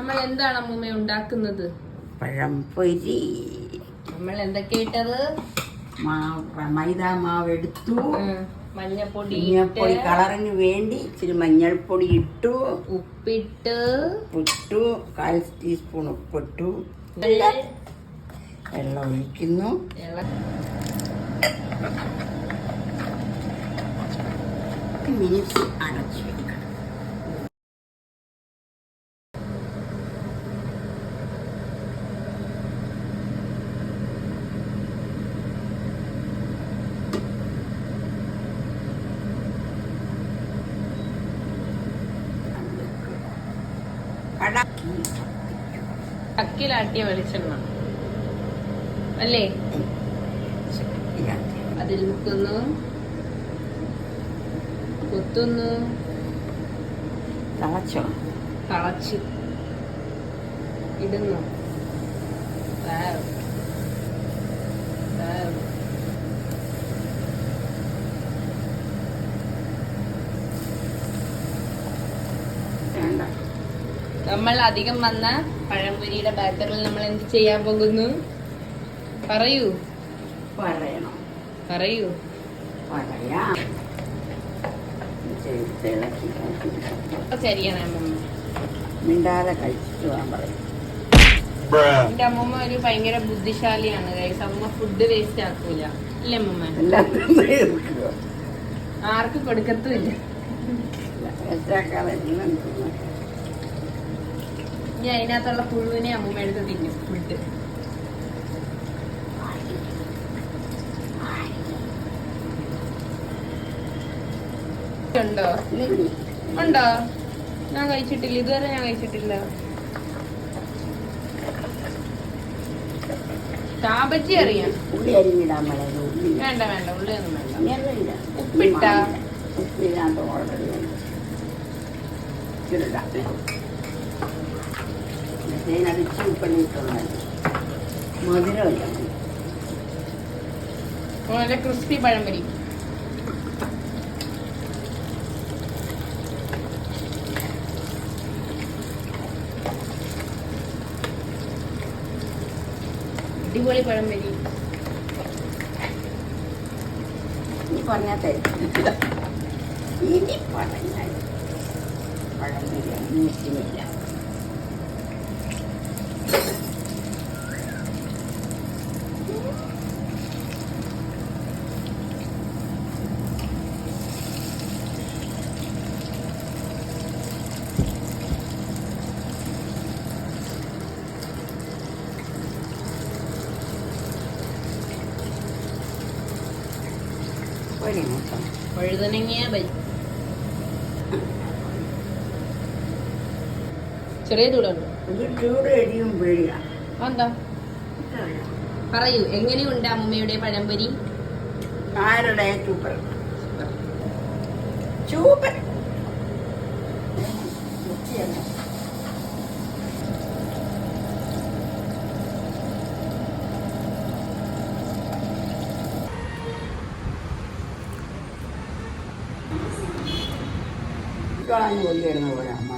നമ്മൾ എന്താണ് അമ്മൂമ്മ ഉണ്ടാക്കുന്നത്? പഴംപൊരി. നമ്മൾ എന്തൊക്കെ ഇട്ടത് മാവ് മൈദ മാവ് എടുത്തു. മഞ്ഞപ്പൊടി മഞ്ഞൾപ്പൊടി കളറിന് വേണ്ടി ഇച്ചിരി മഞ്ഞൾപ്പൊടി ഇട്ടു. ഉപ്പിട്ട്. ഉപ്പിട്ടു. കാൽ ടീസ്പൂൺ ഉപ്പിട്ടു. വെള്ളം ഒഴിക്കുന്നു. മിനിറ്റ് അടച്ചു ചക്കിലാട്ടിയ വെളിച്ചെണ്ണ. അല്ലേ? അതിൽ മുക്കുന്നു കുത്തുന്നു. തളച്ചോ. തളച്ച്. ഇടുന്നു. Wow. Wow. വേണ്ട നമ്മൾ അധികം വന്ന പഴംപൊരിയുടെ ബാറ്ററിൽ നമ്മൾ എന്ത് ചെയ്യാൻ പോകുന്നു? പറയൂ. പറയണം. പറയൂ. പറയാം. ശരിയാണ് അമ്മൂമ്മ. മിണ്ടാതെ കഴിച്ചിട്ട് പോകാൻ പറയും എന്റെ അമ്മമ്മ ഒരു ഭയങ്കര ബുദ്ധിശാലിയാണ് ഗൈസ് അമ്മ ഫുഡ് വേസ്റ്റ് ആക്കൂല. അല്ലേ അമ്മമ്മ? ആർക്കും കൊടുക്കത്തുമില്ല. ഇനി അതിനകത്തുള്ള പുഴുവിനെ അമ്മൂമ്മ എടുത്ത് തിന്നും ഫുഡ്. ഉണ്ടോ? ഉണ്ടോ? ഞാൻ കഴിച്ചിട്ടില്ല. ഇതുവരെ ഞാൻ കഴിച്ചിട്ടില്ല. കാബജി അറിയാം. ഉള്ളി അരിഞ്ഞിടാൻ വേണ്ട ഉള്ളി. വേണ്ട വേണ്ട. ഉള്ളിയൊന്നും വേണ്ട. ഉപ്പിട്ടാ? ഓൾറെഡി ഇച്ചിരിടാം അതിനകത്ത് ഇച്ചിരി ഉപ്പിട്ടുള്ളത് മധുരമില്ല. നല്ല ക്രിസ്പി പഴംപൊരി. അടിപൊളി പഴംപൊരി. ഇനി പറഞ്ഞാൽ തരും. ഇനി പറഞ്ഞാൽ പഴമില്ല നീട്ടിനില്ല ഒരു നിമിഷം വഴുതനങ്ങിയ ബജി ചെറിയ ചൂടുണ്ട്. ചൂട് എരിയും എന്താ? പറയൂ എങ്ങനെയുണ്ട് അമ്മയുടെ പഴംപൊരി? ആരുടെ? സൂപ്പർ. സൂപ്പർ കൊല്ലിടുന്ന പോലെ അമ്മ